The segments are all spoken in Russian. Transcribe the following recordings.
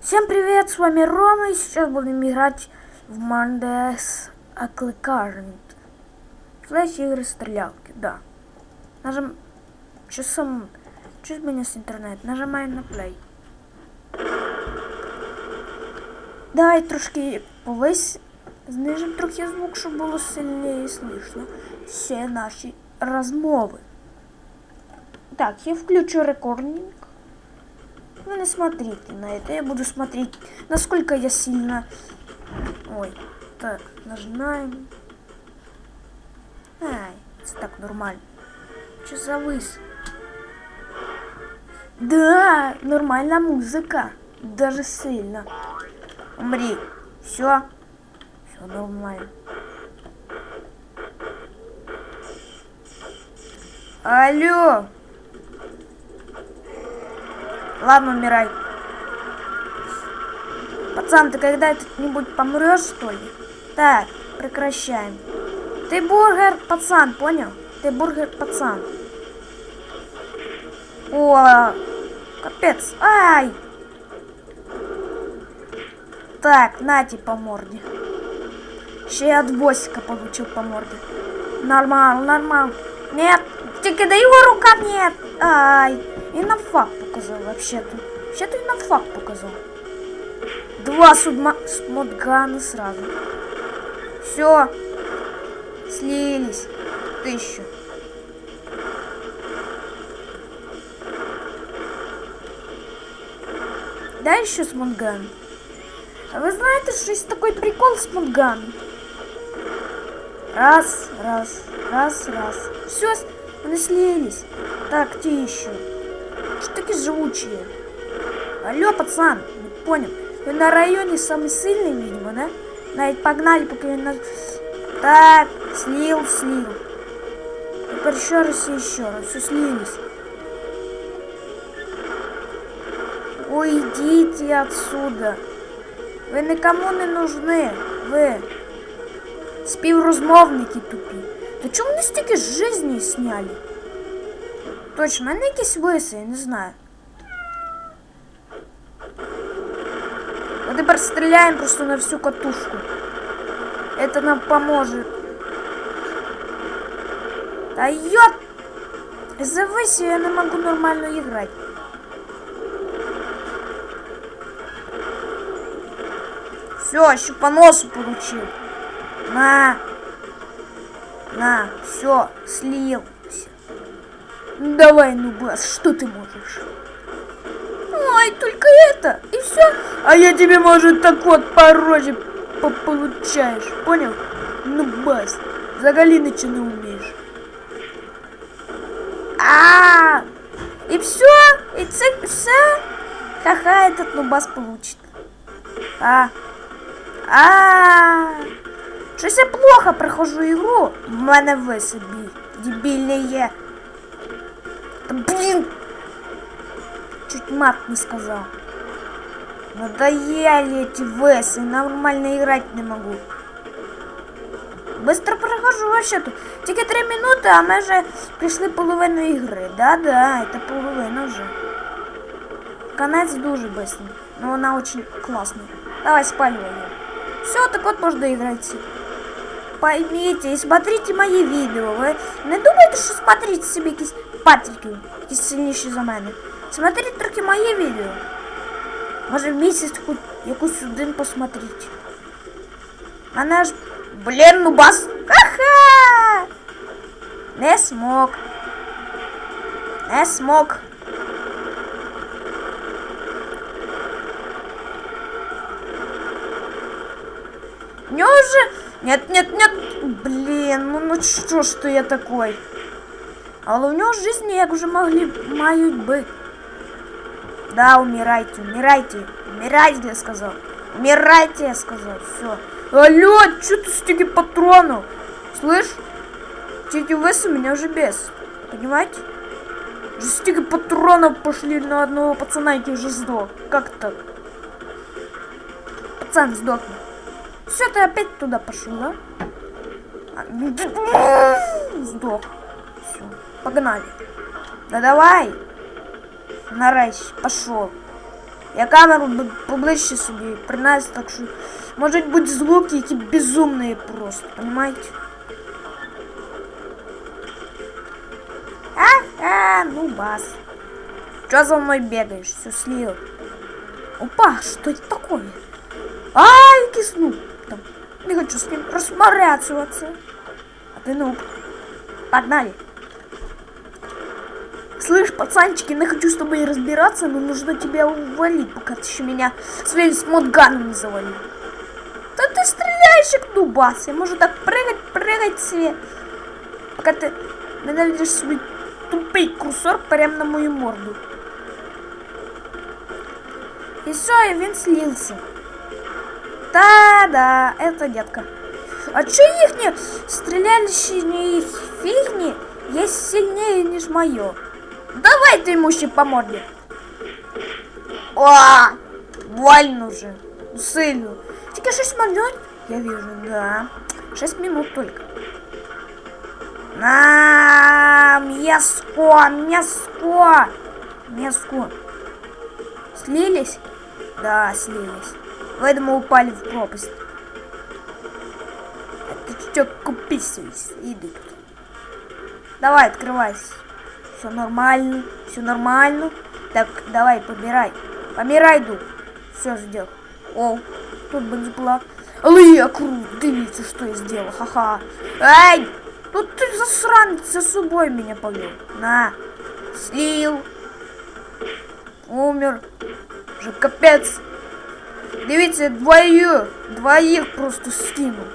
Всем привет, с вами Рома, и сейчас будем играть в Mondays Acclicurrent. Флэш игры стрелялки, да. Нажим... Часом... Чуть меня с интернет. Нажимаем на play. Давай трошки повись. Знижим трохи звук, щоб було сильніше слышно. Все наші розмови. Так, я включу рекординг. Вы не смотрите на это, я буду смотреть, насколько я сильно... Ой, так, нажимаем. Ай, это так нормально. Че завыс? Да, нормальная музыка. Даже сильно. Умри. Все. Все нормально. Алло. Ладно, умирай. Пацан, ты когда-нибудь помрешь, что ли? Так, прекращаем. Ты бургер пацан, понял? Ты бургер пацан. О, капец. Ай! Так, нате по морде. Ще я от босика получил по морде. Нормально, нормально. Нет, тільки да его рука нет. Ай. И на факт показал вообще-то. Вообще-то и на факт показал. Два судма... смотгана сразу. Все. Слились. Тысячу. Да еще смутган. А вы знаете, что есть такой прикол с смутган? Раз, раз, раз, раз. Все, они слились. Так, те еще. Что такие живучие? Алло, пацан, не понял. Вы на районе самый сильный, видимо, да? Навіть погнали, пока я на... Так, слил, слил. Теперь еще раз и еще раз. Все слились. Уйдите отсюда. Ви никому не нужны. Ви співрозмовники тупі. То чому не стільки з жизни сняли? Точно, в мене якісь виси, я не знаю. А тепер стріляємо просто на всю катушку. Это нам поможет. Да ёп! Из-за выси я не могу нормально играть. Все, еще по носу получил. На. На, все, слился. Ну, давай, Нубас, что ты можешь? Ой, только это, и все. А я тебе, может, так вот по роже по получаешь, понял? Нубас, за Галиныча не умеешь. А, -а, -а! и все, и це все. Ха-ха, этот Нубас получит. А, а, -а, -а. Щось я плохо прохожу игру. В мене ви собі дебільні є. Та блін. Чуть мат не сказал. Надоели эти весы, нормально играть не могу. Быстро прохожу вообще-то. Тільки 3 минуты, а мы уже пришли половину игры. Да-да, это половина уже. Конец дуже быстро. Но она очень классная. Давай спаливай ее. Все, так вот можно играть. Поймите и смотрите мои видео. Ви не думайте, що смотрите собі якісь патрики, якісь сильніші за мене. Смотрите трохи мої відео. Може в місяць хоч якусь один посмотрите. Мене ж, блін, ну бас. Ха-ха! Не смог. Не смог. Неужели... Нет, нет, нет. Блин, ну, ну что ж ты я такой? Але у него жизни як уже могли мають быть. Да, умирайте, умирайте. Умирайте, я сказал. Умирайте, я сказал. Все. Алло, что ты стики патронов? Слышь? Эти весы меня уже без. Понимаете? Уже стики патронов пошли на одного пацана, и уже сдох. Как так? Пацан сдохнет. Все, ты опять туда пошел, да? Сдох. Все. Погнали. Да давай. Наращ, пошел. Я камеру б- поближче собі принес, так що можуть бути звуки, які безумні просто, понимаете? А, а, ну бас. Чё за мной бегаешь? Все слил. Опа, что это такое? Ай, кисну. Там. Не хочу с ним рассморяцываться. А ты ну, погнали. Слышь, пацанчики, не хочу с тобой разбираться, но нужно тебя увалить, пока ты еще меня своим смотганом не завалил. Да ты стреляешь, как дубас. Я могу так прыгать, прыгать себе. Пока ты ненавидишь свой тупый курсор прямо на мою морду. И все, и він слился. Да-да, это детка. А чё їхні стріляючі фігні є сильнее, ніж моє? Давай ты ему ще по морде. О, больно же. Сильно. Тільки 6 минут, я вижу, да. 6 минут только. На, мяско, мяско, мяско. Слились? Да, слились. Поэтому упали в пропасть. А ты что, купись, иди. Давай, открывайся. Все нормально, все нормально. Так, давай, помирай. Помирай, дух. Все сделал. О, тут бензоплат. Але я крут, дивіться, что я сделал. Ха-ха. Эй! Тут ты засранец за собой меня повел. На. Слил. Умер. Вже капець. Дивіться, двоє, двоїх просто скинул.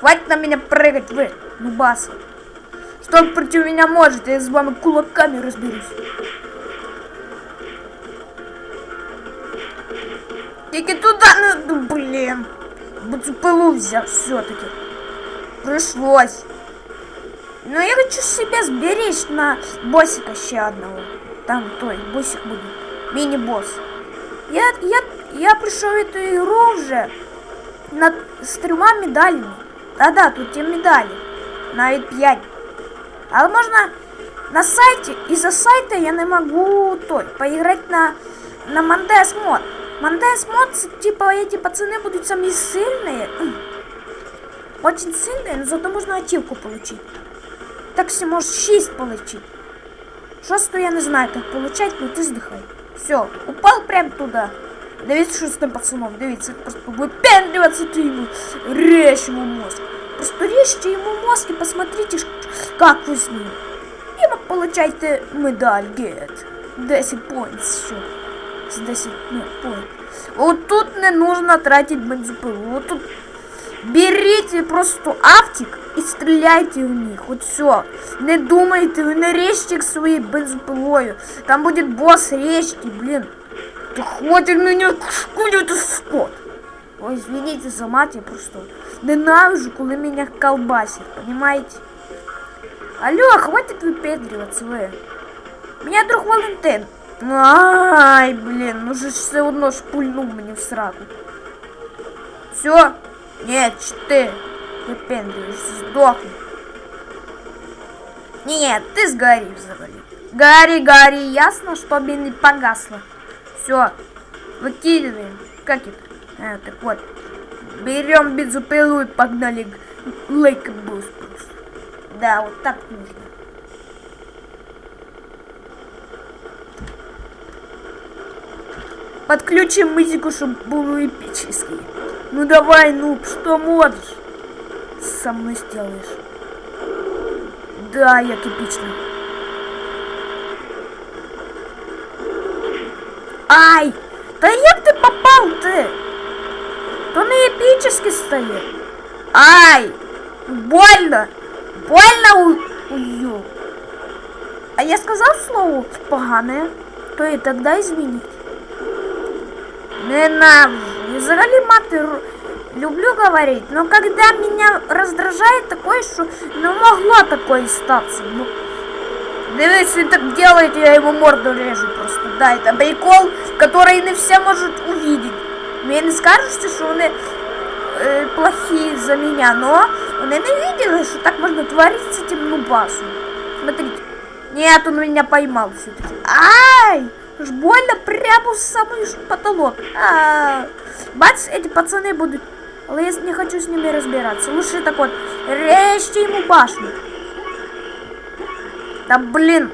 Хватит на меня прыгать, вы, нубасы. Что вы против меня можете? Я с вами кулаками разберусь. Тільки туда надо, блин. Буцепылу взял все-таки. Пришлось. Но я хочу себя сберечь на боссика еще одного. Там той, боссик будет. Мини-босс. Я, я, я пришел в эту игру уже на, с тремя медалями. Да-да, тут те медали. Навіть 5. Але можна на сайті, і за сайта я не можу той, поіграти на, на Мандес мод. Мандес мод, це, типа, эти пацаны будут самые сильные. Очень сильные, но зато можно ачивку получить. Так все может 6 получить. Шостую я не знаю, как получать, но ты сдыхай. Все, упал прям туда. Дивіться, що з тим пацаном, дивіться, просто випендрюватися ти йому, режь ему мозг. Просто режьте ему мозг и посмотрите, как вы с ним. И вы получаете медаль, get. 10 points еще. С 10 ну, point. Вот тут не нужно тратить бензопилу. Вот тут берите просто автик и стреляйте в них. Вот все. Не думайте, вы не режьте их своей бензопилою. Там будет босс, режьте, блин. Да хватит меня шкурить, это скот. Ой, извините за мать, я просто ненавижу, коли меня колбасит, понимаете? Алло, хватит выпендриваться, вы. Меня друг Валентин. Ай, блин, ну же все одно шпульнув мені в сраку. Все? Нет, ты выпендриваешься, сдохни. Нет, ты сгори взагалі. Гори, гори, ясно, чтобы не погасло. Все, выкидываем. Как это? А, так вот. Берем бензопилу и погнали к Лейк Бус просто. Да, вот так нужно. Подключим музыку, чтобы было эпический. Ну давай, нуб, что можешь? Со мной сделаешь. Да, я эпичный. Ай! Та як ти попав ти? То не епічний стає. Ай! Больно! Больно у... Ую. А я сказав слово погане, то і тоді змініть. Ненавижу. Я взагалі мати ру- люблю говорить, но когда меня раздражает такое, что не могло такое статься. Ну, Дивись, він так делает, я его морду режу просто. Да, это прикол, который не все можуть увидеть. Мені не скажете, що вони е, плохі за меня, но вони не видели, що так можна творить с этим нубасом. Смотрите. Нет, он меня поймал все-таки. Ай! Ж больно прямо в самый потолок. А, бац, эти пацаны будут. Але я не хочу с ними разбираться. Лучше так вот, режьте ему башню. Да блин.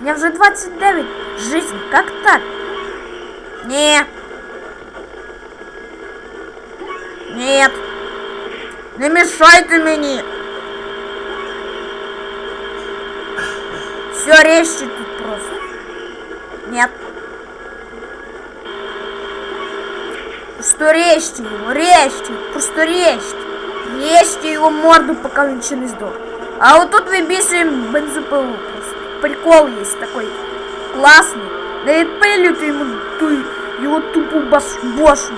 Мне уже 29. Жизнь, как так? Не. Нет. Не мешайте мені. Все, режьте тут просто. Нет. Просто режьте его, режьте, просто режьте. Режьте его морду, пока он еще не сдох. А вот тут выбесим бензопилу. Прикол есть такой классный. Да и пилюйте ему ту, его тупу баш.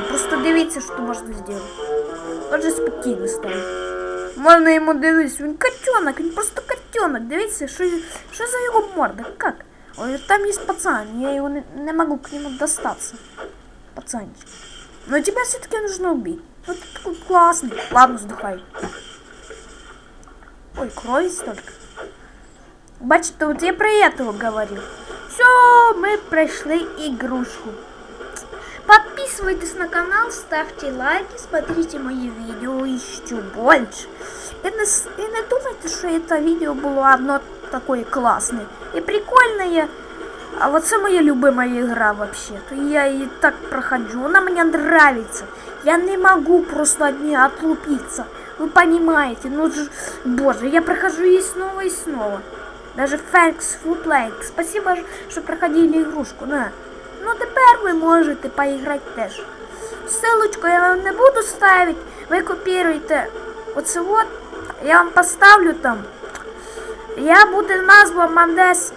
Просто дивіться, що можна зробити. Отже спокійно стане. Можна йому дивитися, він котенок, він просто котенок. Дивіться, що, що за його морда, как? Ой, там есть пацан, я его не, не могу к нему достаться. Пацанчик. Но тебя все-таки нужно убить. Ну ты такой классный. Ладно, сдыхай. Ой, крови столько. Бачите, вот я про этого говорил. Все, мы прошли игрушку. Подписывайтесь на канал, ставьте лайки, смотрите мои видео еще больше. И не, и не думайте, что это видео было одно такое классное и прикольное. А вот это моя любимая игра вообще-то. Я и так прохожу, она мне нравится. Я не могу просто от нее отлупиться. Вы понимаете, ну ж- боже, я прохожу и снова и снова. Даже Thanks for playing. Спасибо, що проходили игрушку, на. Ну тепер ви можете поіграти теж. Ссылочку я вам не буду ставить. Ви копіруйте оце от. Я вам поставлю там. Я буде назва Мандес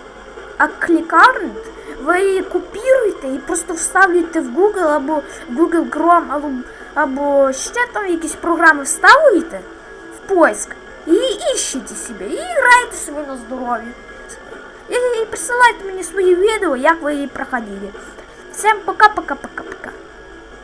Аклікарнт. Ви її копіруєте і просто вставлюєте в Google або Google Chrome, або, або ще там якісь програми вставуєте в поиск. І іщите себе, і граєте собі на здоров'я. І, і присилайте мені свої відео, як ви її проходили. Всем пока-пока-пока.